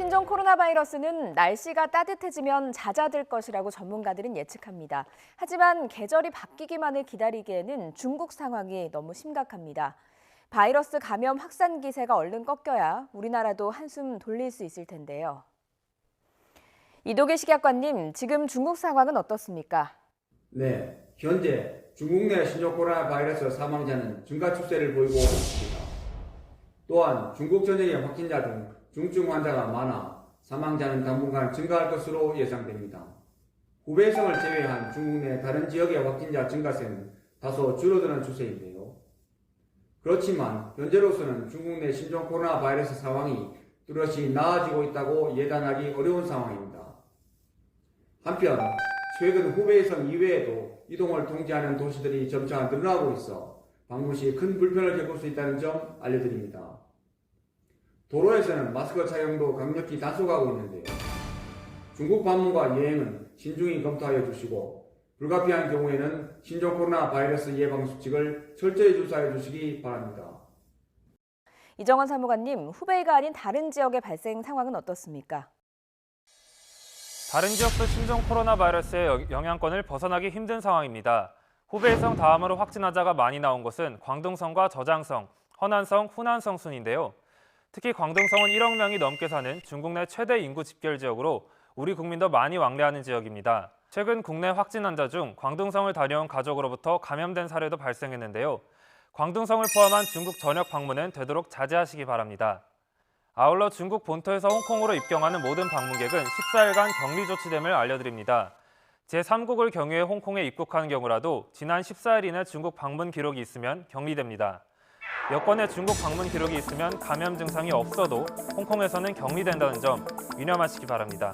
신종 코로나 바이러스는 날씨가 따뜻해지면 잦아들 것이라고 전문가들은 예측합니다. 하지만 계절이 바뀌기만을 기다리기에는 중국 상황이 너무 심각합니다. 바이러스 감염 확산 기세가 얼른 꺾여야 우리나라도 한숨 돌릴 수 있을 텐데요. 이도계 식약관님, 지금 중국 상황은 어떻습니까? 네, 현재 중국 내 신종 코로나 바이러스 사망자는 증가 추세를 보이고 있습니다. 또한 중국 전역의 확진자 등 중증 환자가 많아 사망자는 당분간 증가할 것으로 예상됩니다. 후베이성을 제외한 중국 내 다른 지역의 확진자 증가세는 다소 줄어드는 추세인데요. 그렇지만 현재로서는 중국 내 신종 코로나 바이러스 상황이 뚜렷이 나아지고 있다고 예단하기 어려운 상황입니다. 한편 최근 후베이성 이외에도 이동을 통제하는 도시들이 점차 늘어나고 있어 방문 시 큰 불편을 겪을 수 있다는 점 알려드립니다. 도로에서는 마스크 착용도 강력히 단속하고 있는데요. 중국 방문과 여행은 신중히 검토하여 주시고 불가피한 경우에는 신종 코로나 바이러스 예방 수칙을 철저히 주사해 주시기 바랍니다. 이정원 사무관님, 후베이가 아닌 다른 지역의 발생 상황은 어떻습니까? 다른 지역도 신종 코로나 바이러스의 여- 영향권을 벗어나기 힘든 상황입니다. 후베이성 다음으로 확진 환자가 많이 나온 곳은 광둥성과 저장성, 허난성, 후난성 순인데요. 특히 광둥성은 1억 명이 넘게 사는 중국 내 최대 인구 집결 지역으로 우리 국민도 많이 왕래하는 지역입니다. 최근 국내 확진 환자 중 광둥성을 다녀온 가족으로부터 감염된 사례도 발생했는데요. 광둥성을 포함한 중국 전역 방문은 되도록 자제하시기 바랍니다. 아울러 중국 본토에서 홍콩으로 입경하는 모든 방문객은 14일간 격리 조치됨을 알려드립니다. 제3국을 경유해 홍콩에 입국하는 경우라도 지난 14일 이내 중국 방문 기록이 있으면 격리됩니다. 여권에 중국 방문 기록이 있으면 감염 증상이 없어도 홍콩에서는 격리된다는 점 유념하시기 바랍니다.